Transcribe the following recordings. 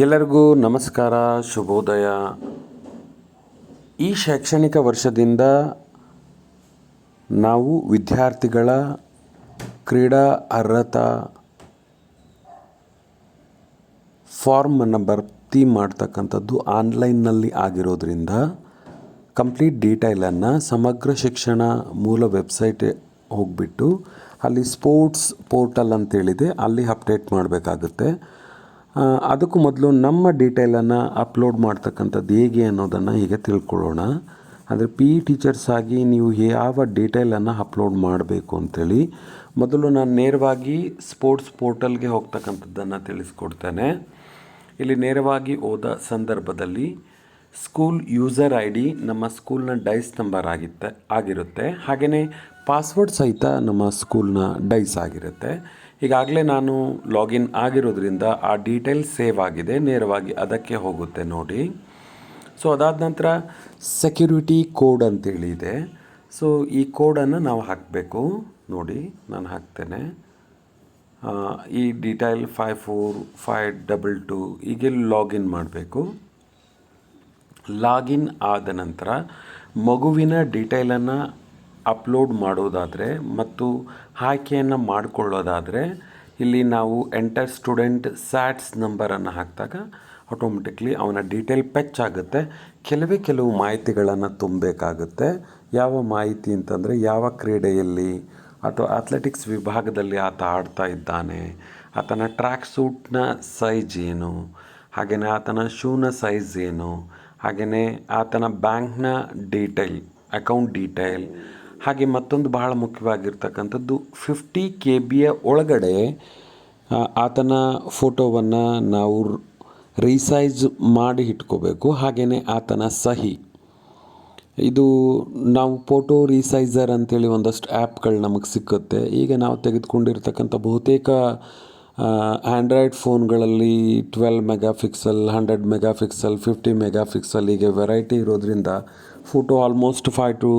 ಎಲ್ಲರಿಗೂ ನಮಸ್ಕಾರ, ಶುಭೋದಯ. ಈ ಶೈಕ್ಷಣಿಕ ವರ್ಷದಿಂದ ನಾವು ವಿದ್ಯಾರ್ಥಿಗಳ ಕ್ರೀಡಾ ಅರ್ಹತಾ ಫಾರ್ಮನ್ನು ಭರ್ತಿ ಮಾಡ್ತಕ್ಕಂಥದ್ದು ಆನ್ಲೈನ್ನಲ್ಲಿ ಆಗಿರೋದ್ರಿಂದ ಕಂಪ್ಲೀಟ್ ಡೀಟೈಲನ್ನು ಸಮಗ್ರ ಶಿಕ್ಷಣ ಮೂಲ ವೆಬ್ಸೈಟ್ ಹೋಗಿಬಿಟ್ಟು ಅಲ್ಲಿ ಸ್ಪೋರ್ಟ್ಸ್ ಪೋರ್ಟಲ್ ಅಂತೇಳಿದೆ, ಅಲ್ಲಿ ಅಪ್ಡೇಟ್ ಮಾಡಬೇಕಾಗುತ್ತೆ. ಅದಕ್ಕೂ ಮೊದಲು ನಮ್ಮ ಡೀಟೇಲನ್ನು ಅಪ್ಲೋಡ್ ಮಾಡ್ತಕ್ಕಂಥದ್ದು ಹೇಗೆ ಅನ್ನೋದನ್ನು ಈಗ ತಿಳ್ಕೊಳ್ಳೋಣ. ಅಂದರೆ ಪಿ ಇ ಟೀಚರ್ಸ್ ಆಗಿ ನೀವು ಯಾವ ಡೀಟೇಲನ್ನು ಅಪ್ಲೋಡ್ ಮಾಡಬೇಕು ಅಂಥೇಳಿ ಮೊದಲು ನಾನು ನೇರವಾಗಿ ಸ್ಪೋರ್ಟ್ಸ್ ಪೋರ್ಟಲ್ಗೆ ಹೋಗ್ತಕ್ಕಂಥದ್ದನ್ನು ತಿಳಿಸ್ಕೊಡ್ತೇನೆ. ಇಲ್ಲಿ ನೇರವಾಗಿ ಹೋದ ಸಂದರ್ಭದಲ್ಲಿ ಸ್ಕೂಲ್ ಯೂಸರ್ ಐ ಡಿ ನಮ್ಮ ಸ್ಕೂಲ್ನ ಡೈಸ್ ನಂಬರ್ ಆಗಿತ್ತೆ, ಆಗಿರುತ್ತೆ. ಹಾಗೆಯೇ ಪಾಸ್ವರ್ಡ್ ಸಹಿತ ನಮ್ಮ ಸ್ಕೂಲ್ನ ಡೈಸ್ ಆಗಿರುತ್ತೆ. ಈಗಾಗಲೇ ನಾನು ಲಾಗಿನ್ ಆಗಿರೋದ್ರಿಂದ ಆ ಡೀಟೇಲ್ ಸೇವ್ ಆಗಿದೆ. ನೇರವಾಗಿ ಅದಕ್ಕೆ ಹೋಗುತ್ತೆ ನೋಡಿ. ಸೊ ಅದಾದ ನಂತರ ಸೆಕ್ಯೂರಿಟಿ ಕೋಡ್ ಅಂತೇಳಿ ಇದೆ. ಸೊ ಈ ಕೋಡನ್ನು ನಾವು ಹಾಕಬೇಕು. ನೋಡಿ, ನಾನು ಹಾಕ್ತೇನೆ. ಈ detail five four five double two ಹೀಗೆ ಲಾಗಿನ್ ಮಾಡಬೇಕು. ಲಾಗಿನ್ ಆದ ನಂತರ ಮಗುವಿನ ಡೀಟೇಲನ್ನು ಅಪ್ಲೋಡ್ ಮಾಡೋದಾದರೆ ಮತ್ತು ಆಯ್ಕೆಯನ್ನು ಮಾಡಿಕೊಳ್ಳೋದಾದರೆ ಇಲ್ಲಿ ನಾವು ಎಂಟರ್ ಸ್ಟೂಡೆಂಟ್ ಸ್ಯಾಟ್ಸ್ ನಂಬರನ್ನು ಹಾಕಿದಾಗ ಆಟೋಮೆಟಿಕ್ಲಿ ಅವನ ಡೀಟೇಲ್ ಪೆಚ್ ಆಗುತ್ತೆ. ಕೆಲವೇ ಕೆಲವು ಮಾಹಿತಿಗಳನ್ನು ತುಂಬಬೇಕಾಗುತ್ತೆ. ಯಾವ ಮಾಹಿತಿ ಅಂತಂದರೆ ಯಾವ ಕ್ರೀಡೆಯಲ್ಲಿ ಅಥವಾ ಅಥ್ಲೆಟಿಕ್ಸ್ ವಿಭಾಗದಲ್ಲಿ ಆತ ಆಡ್ತಾ ಇದ್ದಾನೆ, ಆತನ ಟ್ರ್ಯಾಕ್ ಸೂಟ್ನ ಸೈಜ್ ಏನು ಹಾಗೆಯೇ ಆತನ ಶೂನ ಸೈಜ್ ಏನು ಹಾಗೆಯೇ ಆತನ ಬ್ಯಾಂಕ್ನ ಡೀಟೇಲ್ ಅಕೌಂಟ್ ಡೀಟೇಲ್ ಹಾಗೆ ಮತ್ತೊಂದು ಬಹಳ ಮುಖ್ಯವಾಗಿರ್ತಕ್ಕಂಥದ್ದು ಫಿಫ್ಟಿ ಕೆ ಬಿಯ ಒಳಗಡೆ ಆತನ ಫೋಟೋವನ್ನು ನಾವು ರೀಸೈಜ್ ಮಾಡಿ ಇಟ್ಕೋಬೇಕು ಹಾಗೆಯೇ ಆತನ ಸಹಿ. ಇದು ನಾವು ಫೋಟೋ ರೀಸೈಸರ್ ಅಂತೇಳಿ ಒಂದಷ್ಟು ಆ್ಯಪ್ಗಳು ನಮಗೆ ಸಿಕ್ಕುತ್ತೆ. ಈಗ ನಾವು ತೆಗೆದುಕೊಂಡಿರ್ತಕ್ಕಂಥ ಬಹುತೇಕ android ಫೋನ್ಗಳಲ್ಲಿ twelve megapixel hundred megapixel fifty megapixel ಹೀಗೆ ವೆರೈಟಿ ಇರೋದ್ರಿಂದ photo almost five to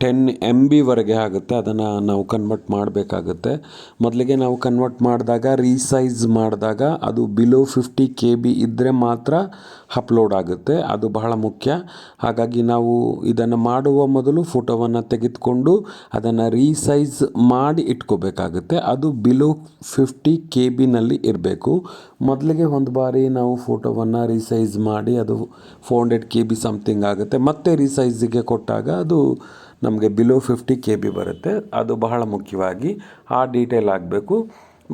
ten M ಬಿವರೆಗೆ ಆಗುತ್ತೆ. ಅದನ್ನು ನಾವು ಕನ್ವರ್ಟ್ ಮಾಡಬೇಕಾಗುತ್ತೆ. ಮೊದಲಿಗೆ ನಾವು ಕನ್ವರ್ಟ್ ಮಾಡಿದಾಗ ರೀಸೈಜ್ ಮಾಡಿದಾಗ ಅದು ಬಿಲೋ ಫಿಫ್ಟಿ ಕೆ ಬಿ ಇದ್ದರೆ ಮಾತ್ರ ಅಪ್ಲೋಡ್ ಆಗುತ್ತೆ. ಅದು ಬಹಳ ಮುಖ್ಯ. ಹಾಗಾಗಿ ನಾವು ಇದನ್ನು ಮಾಡುವ ಮೊದಲು ಫೋಟೋವನ್ನು ತೆಗೆದುಕೊಂಡು ಅದನ್ನು ರೀಸೈಜ್ ಮಾಡಿ ಇಟ್ಕೋಬೇಕಾಗುತ್ತೆ. ಅದು ಬಿಲೋ ಫಿಫ್ಟಿ ಕೆ ಬಿನಲ್ಲಿ ಇರಬೇಕು. ಮೊದಲಿಗೆ ಒಂದು ಬಾರಿ ನಾವು ಫೋಟೋವನ್ನು ರೀಸೈಜ್ ಮಾಡಿ ಅದು four hundred K B something ಆಗುತ್ತೆ. ಮತ್ತೆ ರೀಸೈಜಿಗೆ ಕೊಟ್ಟಾಗ ಅದು ನಮಗೆ ಬಿಲೋ ಫಿಫ್ಟಿ ಕೆ ಬಿ ಬರುತ್ತೆ. ಅದು ಬಹಳ ಮುಖ್ಯವಾಗಿ ಆ ಡೀಟೇಲ್ ಆಗಬೇಕು.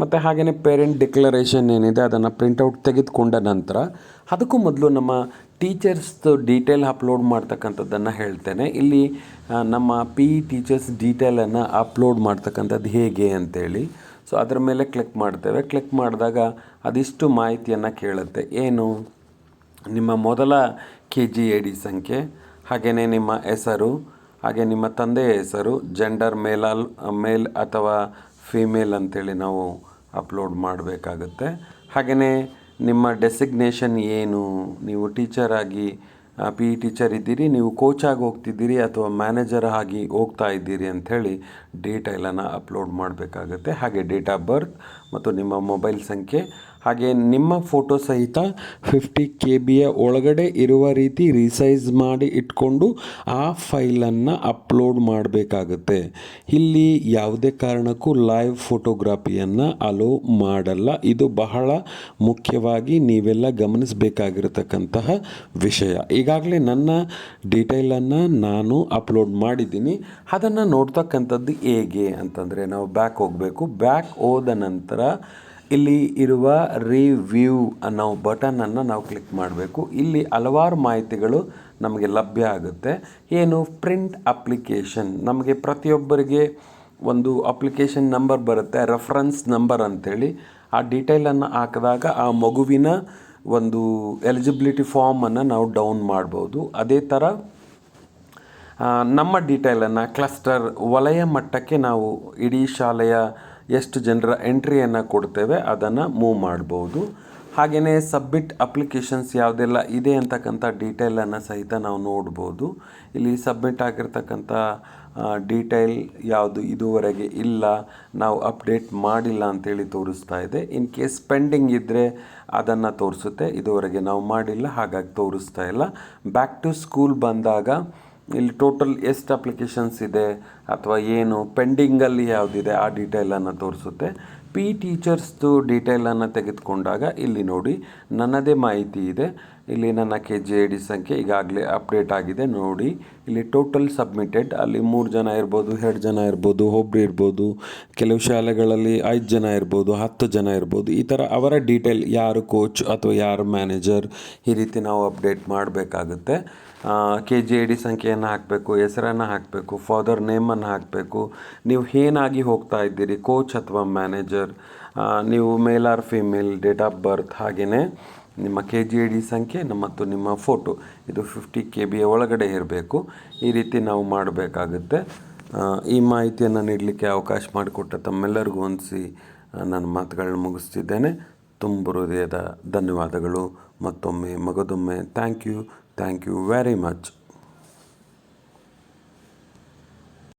ಮತ್ತು ಹಾಗೆಯೇ ಪೇರೆಂಟ್ ಡಿಕ್ಲರೇಷನ್ ಏನಿದೆ, ಅದನ್ನು ಪ್ರಿಂಟೌಟ್ ತೆಗೆದುಕೊಂಡ ನಂತರ ಅದಕ್ಕೂ ಮೊದಲು ನಮ್ಮ ಟೀಚರ್ಸ್ದು ಡೀಟೇಲ್ ಅಪ್ಲೋಡ್ ಮಾಡ್ತಕ್ಕಂಥದ್ದನ್ನು ಹೇಳ್ತೇನೆ. ಇಲ್ಲಿ ನಮ್ಮ ಪಿ ಇ ಟೀಚರ್ಸ್ ಡೀಟೇಲನ್ನು ಅಪ್ಲೋಡ್ ಮಾಡ್ತಕ್ಕಂಥದ್ದು ಹೇಗೆ ಅಂತೇಳಿ. ಸೊ ಅದರ ಮೇಲೆ ಕ್ಲಿಕ್ ಮಾಡ್ತೇವೆ. ಕ್ಲಿಕ್ ಮಾಡಿದಾಗ ಅದಿಷ್ಟು ಮಾಹಿತಿಯನ್ನು ಕೇಳುತ್ತೆ. ಏನು? ನಿಮ್ಮ ಮೊದಲ ಕೆ ಜಿ ಎ ಡಿ ಸಂಖ್ಯೆ ಹಾಗೆಯೇ ನಿಮ್ಮ ಹೆಸರು ಹಾಗೆ ನಿಮ್ಮ ತಂದೆಯ ಹೆಸರು ಜೆಂಡರ್ ಮೇಲಾಲ್ ಮೇಲ್ ಅಥವಾ ಫೀಮೇಲ್ ಅಂತೇಳಿ ನಾವು ಅಪ್ಲೋಡ್ ಮಾಡಬೇಕಾಗುತ್ತೆ. ಹಾಗೆಯೇ ನಿಮ್ಮ ಡೆಸಿಗ್ನೇಷನ್ ಏನು? ನೀವು ಟೀಚರ್ ಆಗಿ ಪಿ ಇ ಟೀಚರ್ ಇದ್ದೀರಿ, ನೀವು ಕೋಚ್ ಆಗಿ ಹೋಗ್ತಿದ್ದೀರಿ ಅಥವಾ ಮ್ಯಾನೇಜರ್ ಆಗಿ ಹೋಗ್ತಾ ಇದ್ದೀರಿ ಅಂಥೇಳಿ ಡೀಟೇಲನ್ನು ಅಪ್ಲೋಡ್ ಮಾಡಬೇಕಾಗುತ್ತೆ. ಹಾಗೆ ಡೇಟ್ ಆಫ್ ಬರ್ತ್ ಮತ್ತು ನಿಮ್ಮ ಮೊಬೈಲ್ ಸಂಖ್ಯೆ ಹಾಗೆ ನಿಮ್ಮ ಫೋಟೋ ಸಹಿತ ಫಿಫ್ಟಿ ಕೆ ಬಿಯ ಒಳಗಡೆ ಇರುವ ರೀತಿ ರಿಸೈಜ್ ಮಾಡಿ ಇಟ್ಕೊಂಡು ಆ ಫೈಲನ್ನು ಅಪ್ಲೋಡ್ ಮಾಡಬೇಕಾಗುತ್ತೆ. ಇಲ್ಲಿ ಯಾವುದೇ ಕಾರಣಕ್ಕೂ ಲೈವ್ ಫೋಟೋಗ್ರಾಫಿಯನ್ನು ಅಲೋ ಮಾಡಲ್ಲ. ಇದು ಬಹಳ ಮುಖ್ಯವಾಗಿ ನೀವೆಲ್ಲ ಗಮನಿಸಬೇಕಾಗಿರತಕ್ಕಂತಹ ವಿಷಯ. ಈಗಾಗಲೇ ನನ್ನ ಡೀಟೇಲನ್ನು ನಾನು ಅಪ್ಲೋಡ್ ಮಾಡಿದ್ದೀನಿ. ಅದನ್ನು ನೋಡ್ತಕ್ಕಂಥದ್ದು ಹೇಗೆ ಅಂತಂದರೆ ನಾವು ಬ್ಯಾಕ್ ಹೋಗಬೇಕು. ಬ್ಯಾಕ್ ಹೋದ ನಂತರ ಇಲ್ಲಿ ಇರುವ ರಿವ್ಯೂ ಅನ್ನೋ ಬಟನನ್ನು ನಾವು ಕ್ಲಿಕ್ ಮಾಡಬೇಕು. ಇಲ್ಲಿ ಹಲವಾರು ಮಾಹಿತಿಗಳು ನಮಗೆ ಲಭ್ಯ ಆಗುತ್ತೆ. ಏನು? ಪ್ರಿಂಟ್ ಅಪ್ಲಿಕೇಶನ್ ನಮಗೆ ಪ್ರತಿಯೊಬ್ಬರಿಗೆ ಒಂದು ಅಪ್ಲಿಕೇಶನ್ ನಂಬರ್ ಬರುತ್ತೆ ರೆಫರೆನ್ಸ್ ನಂಬರ್ ಅಂತೇಳಿ. ಆ ಡೀಟೇಲನ್ನು ಹಾಕಿದಾಗ ಆ ಮಗುವಿನ ಒಂದು ಎಲಿಜಿಬಿಲಿಟಿ ಫಾರ್ಮನ್ನು ನಾವು ಡೌನ್ ಮಾಡ್ಬೋದು. ಅದೇ ಥರ ನಮ್ಮ ಡೀಟೇಲನ್ನು ಕ್ಲಸ್ಟರ್ ವಲಯ ಮಟ್ಟಕ್ಕೆ ನಾವು ಇಡೀ ಶಾಲೆಯ ಎಷ್ಟು ಜನರ ಎಂಟ್ರಿಯನ್ನು ಕೊಡ್ತೇವೆ ಅದನ್ನು ಮೂವ್ ಮಾಡ್ಬೋದು. ಹಾಗೆಯೇ ಸಬ್ಮಿಟ್ ಅಪ್ಲಿಕೇಶನ್ಸ್ ಯಾವುದೆಲ್ಲ ಇದೆ ಅಂತಕ್ಕಂಥ ಡೀಟೇಲನ್ನು ಸಹಿತ ನಾವು ನೋಡ್ಬೋದು. ಇಲ್ಲಿ ಸಬ್ಮಿಟ್ ಆಗಿರ್ತಕ್ಕಂಥ ಡೀಟೇಲ್ ಯಾವುದು ಇದುವರೆಗೆ ಇಲ್ಲ, ನಾವು ಅಪ್ಡೇಟ್ ಮಾಡಿಲ್ಲ ಅಂತೇಳಿ ತೋರಿಸ್ತಾ ಇದೆ. ಇನ್ ಕೇಸ್ ಪೆಂಡಿಂಗ್ ಇದ್ದರೆ ಅದನ್ನು ತೋರಿಸುತ್ತೆ. ಇದುವರೆಗೆ ನಾವು ಮಾಡಿಲ್ಲ, ಹಾಗಾಗಿ ತೋರಿಸ್ತಾ ಇಲ್ಲ. ಬ್ಯಾಕ್ ಟು ಸ್ಕೂಲ್ ಬಂದಾಗ, ಇಲ್ಲಿ ಟೋಟಲ್ ಎಷ್ಟು ಅಪ್ಲಿಕೇಶನ್ಸ್ ಇದೆ ಅಥವಾ ಏನು ಪೆಂಡಿಂಗಲ್ಲಿ ಯಾವುದಿದೆ ಆ ಡೀಟೇಲನ್ನು ತೋರಿಸುತ್ತೆ. ಪಿ ಟೀಚರ್ಸ್ದು ಡೀಟೇಲನ್ನು ತೆಗೆದುಕೊಂಡಾಗ ಇಲ್ಲಿ ನೋಡಿ, ನನ್ನದೇ ಮಾಹಿತಿ ಇದೆ. ಇಲ್ಲಿ ನನ್ನ ಕೆ ಜಿ ಐ ಡಿ ಸಂಖ್ಯೆ ಈಗಾಗಲೇ ಅಪ್ಡೇಟ್ ಆಗಿದೆ. ನೋಡಿ, ಇಲ್ಲಿ ಟೋಟಲ್ ಸಬ್ಮಿಟೆಡ್ ಅಲ್ಲಿ ಮೂರು ಜನ ಇರ್ಬೋದು, ಎರಡು ಜನ ಇರ್ಬೋದು, ಒಬ್ರು ಇರ್ಬೋದು, ಕೆಲವು ಶಾಲೆಗಳಲ್ಲಿ ಐದು ಜನ ಇರ್ಬೋದು, ಹತ್ತು ಜನ ಇರ್ಬೋದು. ಈ ಥರ ಅವರ ಡೀಟೇಲ್ ಯಾರು ಕೋಚ್ ಅಥವಾ ಯಾರು ಮ್ಯಾನೇಜರ್ ಈ ರೀತಿ ನಾವು ಅಪ್ಡೇಟ್ ಮಾಡಬೇಕಾಗುತ್ತೆ. ಕೆ ಜಿ ಐ ಡಿ ಸಂಖ್ಯೆಯನ್ನು ಹಾಕಬೇಕು, ಹೆಸರನ್ನು ಹಾಕಬೇಕು ಫಾದರ್ ನೇಮನ್ನು ಹಾಕಬೇಕು. ನೀವು ಏನಾಗಿ ಹೋಗ್ತಾ ಇದ್ದೀರಿ? ಕೋಚ್ ಅಥವಾ ಮ್ಯಾನೇಜರ್ ನೀವು male or female date of birth ಹಾಗೆಯೇ ನಿಮ್ಮ ಕೆ ಜಿ ಐ ಡಿ ಸಂಖ್ಯೆ ಮತ್ತು ನಿಮ್ಮ ಫೋಟೋ ಇದು ಫಿಫ್ಟಿ ಕೆ ಬಿಯ ಒಳಗಡೆ ಇರಬೇಕು. ಈ ರೀತಿ ನಾವು ಮಾಡಬೇಕಾಗುತ್ತೆ. ಈ ಮಾಹಿತಿಯನ್ನು ನೀಡಲಿಕ್ಕೆ ಅವಕಾಶ ಮಾಡಿಕೊಟ್ಟ ತಮ್ಮೆಲ್ಲರಿಗೂ ಹೊಂದಿಸಿ ನನ್ನ ಮಾತುಗಳನ್ನ ಮುಗಿಸ್ತಿದ್ದೇನೆ. ತುಂಬ ಹೃದಯದ ಧನ್ಯವಾದಗಳು. ಮತ್ತೊಮ್ಮೆ, ಮಗದೊಮ್ಮೆ thank you thank you very much